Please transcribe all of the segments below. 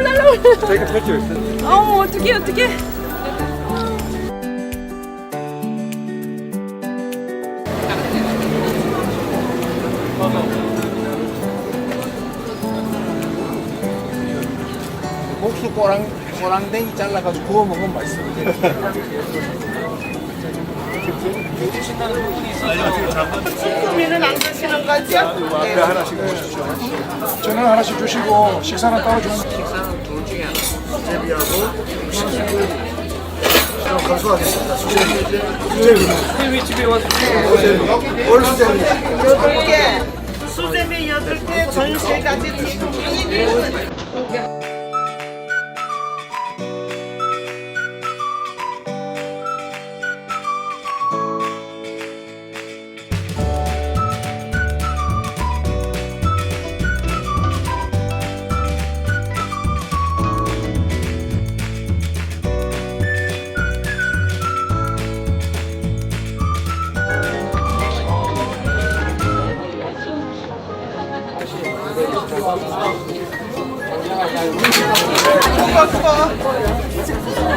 올라 올라. 저희가 펼쳐 있어요. 어머 어떡해 어떡해. 목수 꼬랑 꼬랑댕이 잘라가지고 구워 먹으면 맛있어. 쭈꾸미는 안 드시는 거죠? 앞에 하나씩 주십시오. 저는 하나씩 주시고 식사는 따로 주는 식사는 둘 중에 하나. 수제비하고 수제비. 좀 건수하겠습니다. 수제비. 집에 와서 수제비. 올 수제비. 여덟 개. 수제비 여덟 개, 전세 가지 드시고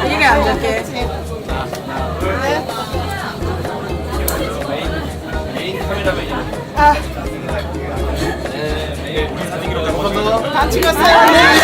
이게 안 될게. 다 찍었어요. 네. 감사합니다.